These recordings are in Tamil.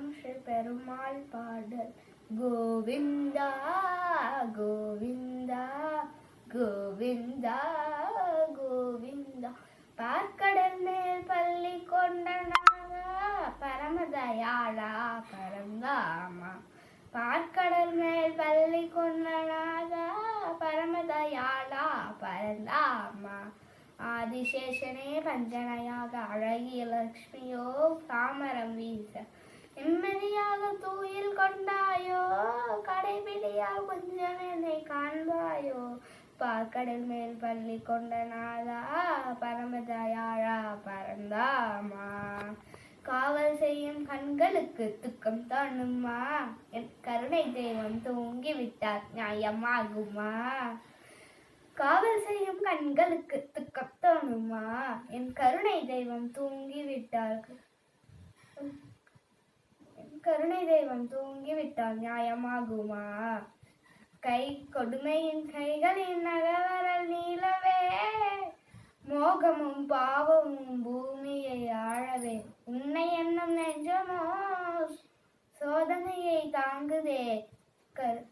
நம் பெருமாள் பாடல். கோவிந்தா கோவிந்தா கோவிந்தா கோவிந்தா. பார்க்கடல் மேல் பள்ளி கொண்ட பரமதயாளா பரந்தாமா. பார்க்கடல் மேல் பள்ளி கொண்ட பரமதயாளா பரந்தாமா. ஆதிசேஷனே பஞ்சனையாக அழகிய லக்ஷ்மியோ தாமரம் வீச நிம்மதியாக தூயில் கொண்டாயோ? கடைபிடியால் கொஞ்சம் என்னை காண்பாயோ? பாக்கடல் மேல் பள்ளி கொண்ட நாதா பரமதயாழா பரந்தாமா? காவல் செய்யும் கண்களுக்கு துக்கம் தானுமா? என் கருணை தெய்வம் தூங்கி விட்டார் நியாயமாகுமா? காவல் செய்யும் கண்களுக்கு துக்கம் தோணுமா என் கருணை தெய்வம் தூங்கி விட்டார்கள் கருணை தெய்வம் தூங்கிவிட்டால் நியாயமாகுமா? கை கொடுமையின் கைகளின் நகவரல் நீளவே மோகமும் பாவமும் பூமியை ஆழவே. உன்னை என்னும் நெஞ்சமோ சோதனையை தாங்குதே. கரு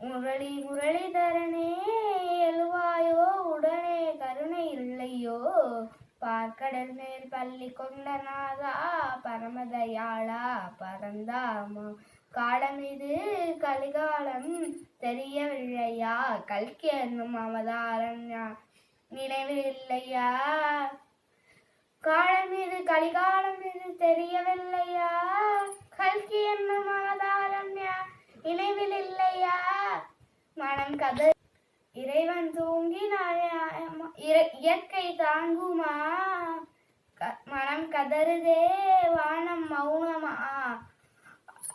முரளி முரளிதரனே எழுவாயோ உடனே கருணை இல்லையோ கடல் மேல் பள்ளி கொண்ட நாதா பரமதயாளா பரந்தாமா. காலம் இது கலிகாலம் தெரியவில்லையா? கல்கி என்னும் அவதாரம் நினைவில் இல்லையா காலம் இது கலிகாலம் இது தெரியவில்லையா? கல்கி என்னும் அவதாரம் நினைவில் இல்லையா மனம் கதை இறைவன் தூங்கினாயா? இற- இயற்கை தாங்குமா? கதறுதே வானம் மௌனமா?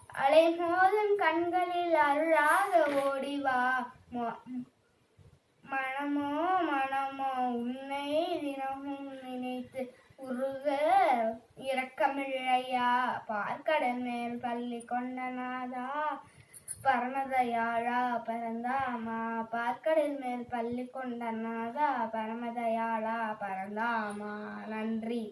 அலை மோதும் கண்களில் அருளாக ஓடிவா மனமோ மனமோ உன்னை தினமும் நினைத்து உருக. இரக்கமில்லையா? பார்க்கடல் மேல் பள்ளி கொண்டனாதா பரமதயாளா பரந்தாமா. பார்க்கடல் மேல் பள்ளி கொண்டனாதா பரமதயாளா பரந்தாமா. நன்றி.